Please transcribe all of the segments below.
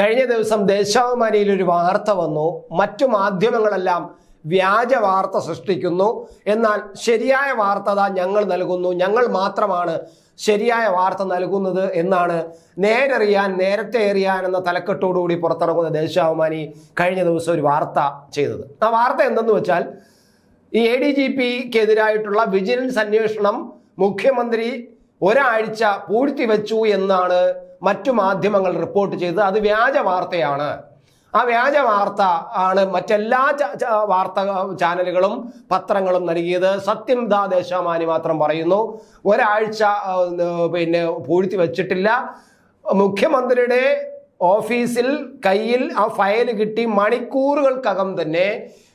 കഴിഞ്ഞ ദിവസം ദേശാഭിമാനിയിൽ ഒരു വാർത്ത വന്നു. മറ്റു മാധ്യമങ്ങളെല്ലാം വ്യാജ വാർത്ത സൃഷ്ടിക്കുന്നു. എന്നാൽ ശരിയായ വാർത്ത ഞങ്ങൾ നൽകുന്നു. ഞങ്ങൾ മാത്രമാണ് ശരിയായ വാർത്ത നൽകുന്നത് എന്നാണ് നേരറിയാൻ നേരത്തെ അറിയാൻ എന്ന തലക്കെട്ടോടുകൂടി പുറത്തിറങ്ങുന്ന ദേശാഭിമാനി കഴിഞ്ഞ ദിവസം ഒരു വാർത്ത ചെയ്തത്. ആ വാർത്ത എന്തെന്ന് വെച്ചാൽ ഈ എ ഡി ജി പിക്കെതിരായിട്ടുള്ള വിജിലൻസ് അന്വേഷണം മുഖ്യമന്ത്രി ഒരാഴ്ച പൂഴ്ത്തി വെച്ചു എന്നാണ് മറ്റു മാധ്യമങ്ങൾ റിപ്പോർട്ട് ചെയ്തത്. അത് വ്യാജ വാർത്തയാണ്. ആ വ്യാജ വാർത്ത ആണ് മറ്റെല്ലാ വാർത്ത ചാനലുകളും പത്രങ്ങളും നൽകിയത്. സത്യം ദാ ദേശാമാനി മാത്രം പറയുന്നു. ഒരാഴ്ച പിന്നെ പൂഴ്ത്തി വെച്ചിട്ടില്ല. മുഖ്യമന്ത്രിയുടെ ഓഫീസിൽ കയ്യിൽ ആ ഫയൽ കിട്ടി. മണിക്കൂറുകൾക്കകം തന്നെ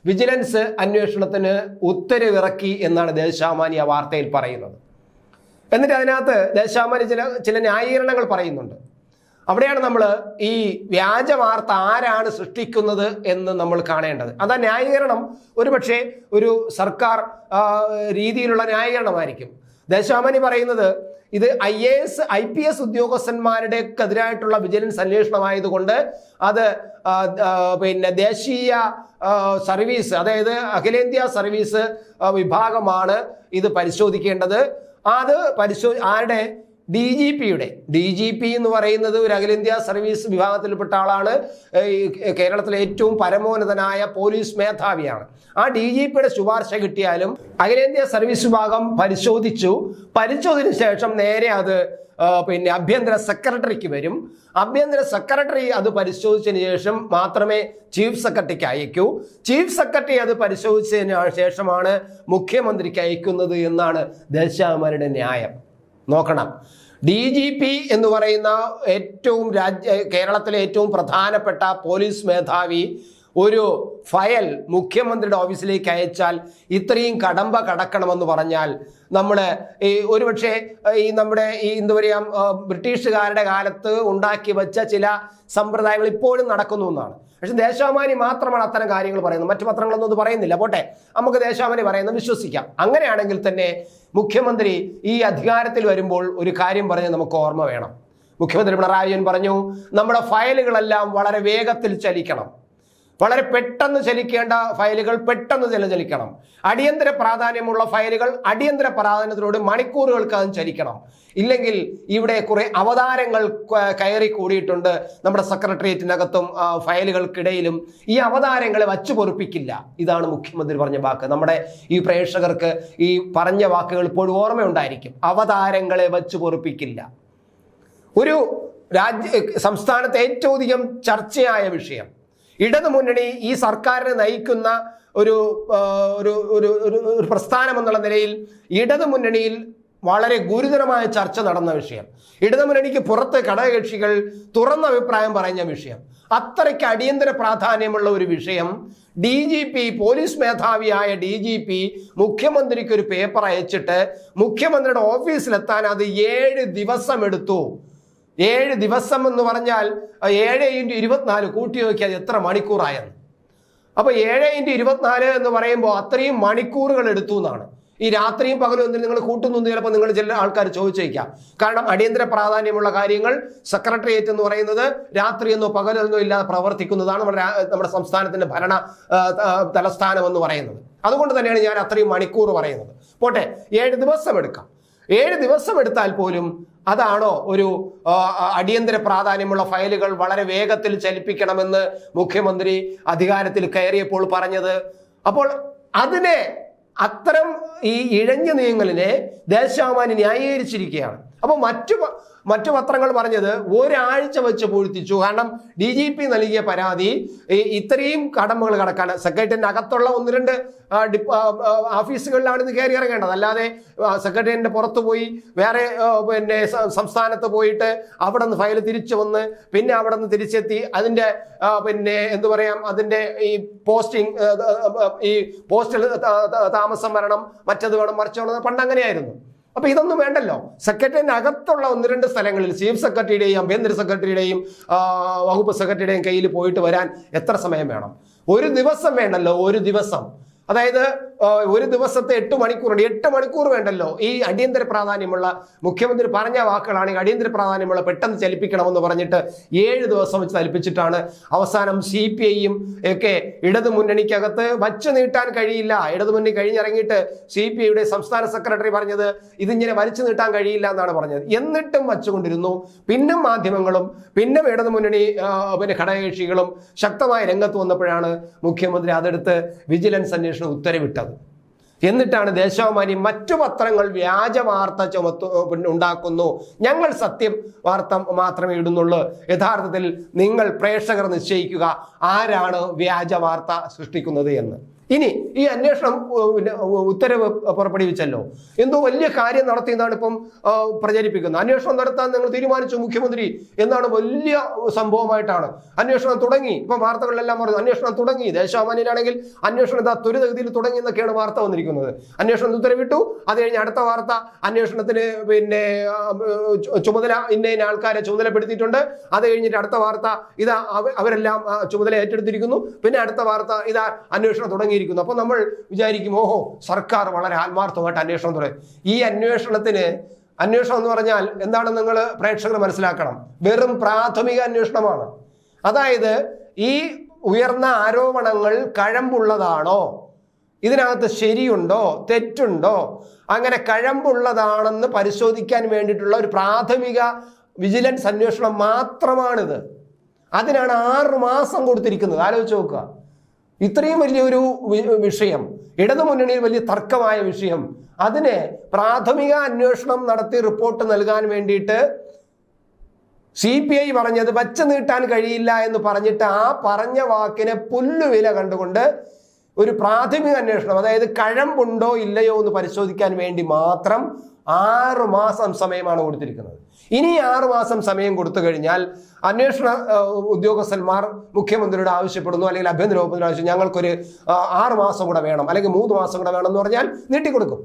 വിജിലൻസ് അന്വേഷണത്തിന് ഉത്തരവിറക്കി എന്നാണ് ദേശാമാനി ആ വാർത്തയിൽ പറയുന്നത്. എന്നിട്ട് അതിനകത്ത് ദേശാമാനി ചില ചില ന്യായീകരണങ്ങൾ പറയുന്നുണ്ട്. അവിടെയാണ് നമ്മൾ ഈ വ്യാജ വാർത്ത ആരാണ് സൃഷ്ടിക്കുന്നത് എന്ന് നമ്മൾ കാണേണ്ടത്. അതാ ന്യായീകരണം. ഒരുപക്ഷെ ഒരു സർക്കാർ രീതിയിലുള്ള ന്യായീകരണമായിരിക്കും. ദേശാമാനി പറയുന്നത് ഇത് I A S I P S ഉദ്യോഗസ്ഥന്മാരുടെക്കെതിരായിട്ടുള്ള vigilance അന്വേഷണമായതുകൊണ്ട് അത് ആ, ആ, പിന്നെ ദേശീയ സർവീസ് അതായത് അഖിലേന്ത്യാ സർവീസ് വിഭാഗമാണ് ഇത് പരിശോധിക്കേണ്ടത്. അത് പരിശോധി ആരുടെ? ഡി ജി പിയുടെ ഡി ജി പി എന്ന് പറയുന്നത് ഒരു അഖിലേന്ത്യാ സർവീസ് വിഭാഗത്തിൽപ്പെട്ട ആളാണ്. കേരളത്തിലെ ഏറ്റവും പരമോന്നതനായ പോലീസ് മേധാവിയാണ്. ആ ഡി ജി പിയുടെ ശുപാർശ കിട്ടിയാലും അഖിലേന്ത്യാ സർവീസ് വിഭാഗം പരിശോധിച്ചു. പരിശോധിച്ച ശേഷം നേരെ അത് പിന്നെ ആഭ്യന്തര സെക്രട്ടറിക്ക് വരും. ആഭ്യന്തര സെക്രട്ടറി അത് പരിശോധിച്ചതിന് ശേഷം മാത്രമേ ചീഫ് സെക്രട്ടറിക്ക് അയക്കൂ. ചീഫ് സെക്രട്ടറി അത് പരിശോധിച്ചതിന് ശേഷമാണ് മുഖ്യമന്ത്രിക്ക് അയക്കുന്നത് എന്നാണ് ദേശാമരുടെ ന്യായം. നോക്കണം. ഡി ജി പി എന്ന് പറയുന്ന ഏറ്റവും രാജ്യ കേരളത്തിലെ ഏറ്റവും പ്രധാനപ്പെട്ട പോലീസ് മേധാവി ഒരു ഫയൽ മുഖ്യമന്ത്രിയുടെ ഓഫീസിലേക്ക് അയച്ചാൽ ഇത്രയും കടമ്പ കടക്കണമെന്ന് പറഞ്ഞാൽ നമ്മൾ ഈ ഒരുപക്ഷെ ഈ നമ്മുടെ ഈ എന്താ പറയുക ബ്രിട്ടീഷുകാരുടെ കാലത്ത് ഉണ്ടാക്കി വെച്ച ചില സമ്പ്രദായങ്ങൾ ഇപ്പോഴും നടക്കുന്നു എന്നാണ്. പക്ഷെ ദേശാഭിമാനി മാത്രമാണ് അത്തരം കാര്യങ്ങൾ പറയുന്നത്. മറ്റു പത്രങ്ങളൊന്നും അത് പറയുന്നില്ല. പോട്ടെ. നമുക്ക് ദേശാഭിമാനി പറയുന്നത് വിശ്വസിക്കാം. അങ്ങനെയാണെങ്കിൽ തന്നെ മുഖ്യമന്ത്രി ഈ അധികാരത്തിൽ വരുമ്പോൾ ഒരു കാര്യം പറഞ്ഞ് നമുക്ക് ഓർമ്മ വേണം. മുഖ്യമന്ത്രി പിണറായി വിജയൻ പറഞ്ഞു നമ്മുടെ ഫയലുകളെല്ലാം വളരെ വേഗത്തിൽ ചലിക്കണം. വളരെ പെട്ടെന്ന് ചലിക്കേണ്ട ഫയലുകൾ പെട്ടെന്ന് ചില ചലിക്കണം. അടിയന്തര പ്രാധാന്യമുള്ള ഫയലുകൾ അടിയന്തര പ്രാധാന്യത്തിലൂടെ മണിക്കൂറുകൾക്ക് അത് ചലിക്കണം. ഇല്ലെങ്കിൽ ഇവിടെ കുറെ അവതാരങ്ങൾ കയറി കൂടിയിട്ടുണ്ട്. നമ്മുടെ സെക്രട്ടേറിയറ്റിനകത്തും ഫയലുകൾക്കിടയിലും. ഈ അവതാരങ്ങളെ വച്ചു പൊറുപ്പിക്കില്ല. ഇതാണ് മുഖ്യമന്ത്രി പറഞ്ഞ വാക്ക്. നമ്മുടെ ഈ പ്രേക്ഷകർക്ക് ഈ പറഞ്ഞ വാക്കുകൾ ഇപ്പോഴും ഓർമ്മയുണ്ടായിരിക്കും. അവതാരങ്ങളെ വച്ചു പൊറുപ്പിക്കില്ല. ഒരു രാജ്യ സംസ്ഥാനത്തെ ഏറ്റവും അധികം ചർച്ചയായ വിഷയം ഇടതു മുന്നണി ഈ സർക്കാരിനെ നയിക്കുന്ന ഒരു ഒരു ഒരു ഒരു പ്രസ്ഥാനം എന്നുള്ള നിലയിൽ ഇടതു മുന്നണിയിൽ വളരെ ഗുരുതരമായ ചർച്ച നടന്ന വിഷയം. ഇടതു മുന്നണിക്ക് പുറത്ത് ഘടകകക്ഷികൾ തുറന്ന അഭിപ്രായം പറഞ്ഞ വിഷയം. അത്രയ്ക്ക് അടിയന്തര പ്രാധാന്യമുള്ള ഒരു വിഷയം. ഡി ജി പി പോലീസ് മേധാവിയായ ഡി ജി പി മുഖ്യമന്ത്രിക്ക് ഒരു പേപ്പർ അയച്ചിട്ട് മുഖ്യമന്ത്രിയുടെ ഓഫീസിലെത്താൻ അത് ഏഴ് ദിവസം എടുത്തു ഏഴ് ദിവസം എന്ന് പറഞ്ഞാൽ ഏഴ് ഇന്റു ഇരുപത്തിനാല് കൂട്ടി നോക്കിയാൽ എത്ര മണിക്കൂറായെന്ന്. അപ്പോൾ ഏഴ് ഇന്റു ഇരുപത്തിനാല് എന്ന് പറയുമ്പോൾ അത്രയും മണിക്കൂറുകൾ എടുത്തു എന്നാണ്. ഈ രാത്രിയും പകലും എന്തിനും നിങ്ങൾ കൂട്ടുന്നു ചിലപ്പോൾ നിങ്ങൾ ചില ആൾക്കാർ ചോദിച്ചേക്കാം. കാരണം അടിയന്തര പ്രാധാന്യമുള്ള കാര്യങ്ങൾ സെക്രട്ടേറിയറ്റ് എന്ന് പറയുന്നത് രാത്രിയെന്നോ പകലെന്നോ ഇല്ലാതെ പ്രവർത്തിക്കുന്നതാണ് നമ്മുടെ നമ്മുടെ സംസ്ഥാനത്തിന്റെ ഭരണ തലസ്ഥാനം എന്ന് പറയുന്നത്. അതുകൊണ്ട് തന്നെയാണ് ഞാൻ അത്രയും മണിക്കൂർ പറയുന്നത്. പോട്ടെ ഏഴ് ദിവസം എടുക്കാം. ഏഴ് ദിവസം എടുത്താൽ പോലും അതാണോ ഒരു അടിയന്തര പ്രാധാന്യമുള്ള ഫയലുകൾ വളരെ വേഗത്തിൽ ചലിപ്പിക്കണമെന്ന് മുഖ്യമന്ത്രി അധികാരത്തിൽ കയറിയപ്പോൾ പറഞ്ഞത്. അപ്പോൾ അതിനെ അത്തരം ഈ ഇഴഞ്ഞ നീങ്ങലിനെ ദേശാഭിമാനി ന്യായീകരിച്ചിരിക്കുകയാണ്. അപ്പോൾ മറ്റു മറ്റു പത്രങ്ങൾ പറഞ്ഞത് ഒരാഴ്ച വെച്ച് പൂഴ്ത്തിച്ചു. കാരണം ഡി ജി പി നൽകിയ പരാതി ഇത്രയും കടമ്പകൾ കടക്കാൻ സെക്രട്ടറിന്റെ അകത്തുള്ള ഒന്ന് രണ്ട് ഓഫീസുകളിലാണ് ഇത് കയറി ഇറങ്ങേണ്ടത്. അല്ലാതെ സെക്രട്ടറിന്റെ പുറത്ത് പോയി വേറെ പിന്നെ സംസ്ഥാനത്ത് പോയിട്ട് അവിടെ നിന്ന് ഫയൽ തിരിച്ചു വന്ന് പിന്നെ അവിടെ നിന്ന് തിരിച്ചെത്തി അതിന്റെ പിന്നെ എന്തു പറയാം അതിന്റെ ഈ പോസ്റ്റിംഗ് ഈ പോസ്റ്റിൽ താമസം വരണം മറ്റത് വേണം മറിച്ച് വേണം പണ്ട് അങ്ങനെയായിരുന്നു. അപ്പൊ ഇതൊന്നും വേണ്ടല്ലോ. സെക്രട്ടറിന് അകത്തുള്ള ഒന്ന് രണ്ട് സ്ഥലങ്ങളിൽ ചീഫ് സെക്രട്ടറിയുടെയും ആഭ്യന്തര സെക്രട്ടറിയുടെയും വകുപ്പ് സെക്രട്ടറിയുടെയും കയ്യിൽ പോയിട്ട് വരാൻ എത്ര സമയം വേണം? ഒരു ദിവസം വേണ്ടല്ലോ ഒരു ദിവസം. അതായത് ഒരു ദിവസത്തെ എട്ട് മണിക്കൂറുണ്ട് എട്ട് മണിക്കൂർ വേണ്ടല്ലോ. ഈ അടിയന്തര പ്രാധാന്യമുള്ള മുഖ്യമന്ത്രി പറഞ്ഞ വാക്കുകളാണെങ്കിൽ അടിയന്തര പ്രാധാന്യമുള്ള പെട്ടെന്ന് ചലിപ്പിക്കണമെന്ന് പറഞ്ഞിട്ട് ഏഴ് ദിവസം വെച്ച് ചലിപ്പിച്ചിട്ടാണ് അവസാനം സി പി ഐയും ഒക്കെ ഇടതു മുന്നണിക്കകത്ത് വച്ചു നീട്ടാൻ കഴിയില്ല. ഇടതു മുന്നണി കഴിഞ്ഞിറങ്ങിയിട്ട് സി പി ഐയുടെ സംസ്ഥാന സെക്രട്ടറി പറഞ്ഞത് ഇതിങ്ങനെ വലിച്ചു നീട്ടാൻ കഴിയില്ല എന്നാണ് പറഞ്ഞത്. എന്നിട്ടും വച്ചുകൊണ്ടിരുന്നു. പിന്നെ മാധ്യമങ്ങളും പിന്നെ ഇടതു മുന്നണി പിന്നെ ഘടകകക്ഷികളും ശക്തമായ രംഗത്ത് വന്നപ്പോഴാണ് മുഖ്യമന്ത്രി അതെടുത്ത് വിജിലൻസ് അന്വേഷണം ഉത്തരവിട്ടത്. എന്നിട്ടാണ് ദേശാഭിമാനി മറ്റു പത്രങ്ങൾ വ്യാജ വാർത്ത ചുമത്തു ഉണ്ടാക്കുന്നു. ഞങ്ങൾ സത്യം വാർത്ത മാത്രമേ ഇടുന്നുള്ളൂ. യഥാർത്ഥത്തിൽ നിങ്ങൾ പ്രേക്ഷകർ നിശ്ചയിക്കുക ആരാണ് വ്യാജ വാർത്ത സൃഷ്ടിക്കുന്നത് എന്ന്. ഇനി ഈ അന്വേഷണം പിന്നെ ഉത്തരവ് പുറപ്പെടുവിച്ചല്ലോ. എന്തോ വലിയ കാര്യം നടത്തി എന്നാണ് ഇപ്പം പ്രചരിപ്പിക്കുന്നത്. അന്വേഷണം നടത്താൻ നിങ്ങൾ തീരുമാനിച്ചു മുഖ്യമന്ത്രി എന്നാണ് വലിയ സംഭവമായിട്ടാണ്. അന്വേഷണം തുടങ്ങി. ഇപ്പം വാർത്തകളിലെല്ലാം പറഞ്ഞു അന്വേഷണം തുടങ്ങി. ദേശാമാന്യനാണെങ്കിൽ അന്വേഷണം ഇതാ ത്വരിതഗതിയിൽ തുടങ്ങി എന്നൊക്കെയാണ് വാർത്ത വന്നിരിക്കുന്നത്. അന്വേഷണം ഉത്തരവിട്ടു. അത് കഴിഞ്ഞ് അടുത്ത വാർത്ത അന്വേഷണത്തിന് പിന്നെ ചുമതല ഇന്ന ഇന്ന ആൾക്കാരെ ചുമതലപ്പെടുത്തിയിട്ടുണ്ട്. അത് കഴിഞ്ഞിട്ട് അടുത്ത വാർത്ത ഇതാ അവരെല്ലാം ചുമതല ഏറ്റെടുത്തിരിക്കുന്നു. പിന്നെ അടുത്ത വാർത്ത ഇതാ അന്വേഷണം തുടങ്ങിയിരിക്കുന്നു അപ്പോൾ നമ്മൾ വിചാരിക്കും ഓഹോ സർക്കാർ വളരെ ആത്മാർത്ഥമായിട്ട് അന്വേഷണം തുടങ്ങി. ഈ അന്വേഷണത്തിന് അന്വേഷണം എന്ന് പറഞ്ഞാൽ എന്താണ് നിങ്ങൾ പ്രേക്ഷകർ മനസ്സിലാക്കണം. വെറും പ്രാഥമിക അന്വേഷണമാണ്. അതായത് ഈ ഉയർന്ന ആരോപണങ്ങൾ കഴമ്പുള്ളതാണോ? ഇതിനകത്ത് ശരിയുണ്ടോ? തെറ്റുണ്ടോ? അങ്ങനെ കഴമ്പുള്ളതാണെന്ന് പരിശോധിക്കാൻ വേണ്ടിയിട്ടുള്ള ഒരു പ്രാഥമിക വിജിലൻസ് അന്വേഷണം മാത്രമാണിത്. അതിനാണ് ആറ് മാസം കൊടുത്തിരിക്കുന്നത്. ആലോചിച്ച് നോക്കുക. ഇത്രയും വലിയൊരു വിഷയം ഇടതുമുന്നണിയിൽ വലിയ തർക്കമായ വിഷയം അതിനെ പ്രാഥമിക അന്വേഷണം നടത്തി റിപ്പോർട്ട് നൽകാൻ വേണ്ടിയിട്ട് സി പി ഐ പറഞ്ഞത് വച്ച് നീട്ടാൻ കഴിയില്ല എന്ന് പറഞ്ഞിട്ട് ആ പറഞ്ഞ വാക്കിനെ പുല്ലുവില കണ്ടുകൊണ്ട് ഒരു പ്രാഥമിക അന്വേഷണം അതായത് കഴമ്പുണ്ടോ ഇല്ലയോ എന്ന് പരിശോധിക്കാൻ വേണ്ടി മാത്രം ആറ് മാസം സമയമാണ് കൊടുത്തിരിക്കുന്നത്. ഇനി ആറുമാസം സമയം കൊടുത്തു കഴിഞ്ഞാൽ അന്വേഷണ ഉദ്യോഗസ്ഥന്മാർ മുഖ്യമന്ത്രിയോട് ആവശ്യപ്പെടുന്നു അല്ലെങ്കിൽ ആഭ്യന്തര വകുപ്പിനോട് ആവശ്യം ഞങ്ങൾക്കൊരു ആറുമാസം ആറ് മാസം കൂടെ വേണം അല്ലെങ്കിൽ മൂന്ന് മാസം കൂടെ വേണം എന്ന് പറഞ്ഞാൽ നീട്ടിക്കൊടുക്കും.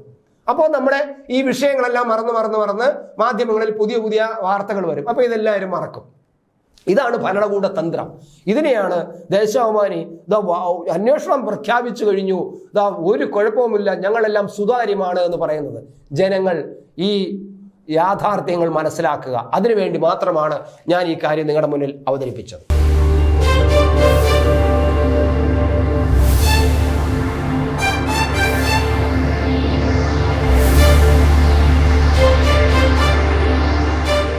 അപ്പോൾ നമ്മുടെ ഈ വിഷയങ്ങളെല്ലാം മറന്ന് മറന്ന് മറന്ന് മാധ്യമങ്ങളിൽ പുതിയ പുതിയ വാർത്തകൾ വരും. അപ്പോൾ ഇതെല്ലാവരും മറക്കും. ഇതാണ് ഭരണകൂട തന്ത്രം. ഇതിനെയാണ് ദേശാഭിമാനി ദാ അന്വേഷണം പ്രഖ്യാപിച്ചു കഴിഞ്ഞു. ദാ ഒരു കുഴപ്പവുമില്ല ഞങ്ങളെല്ലാം സുതാര്യമാണ് എന്ന് പറയുന്നത്. ജനങ്ങൾ ഈ യാഥാർത്ഥ്യങ്ങൾ മനസ്സിലാക്കുക. അതിനുവേണ്ടി മാത്രമാണ് ഞാൻ ഈ കാര്യം നിങ്ങളുടെ മുന്നിൽ അവതരിപ്പിച്ചത്.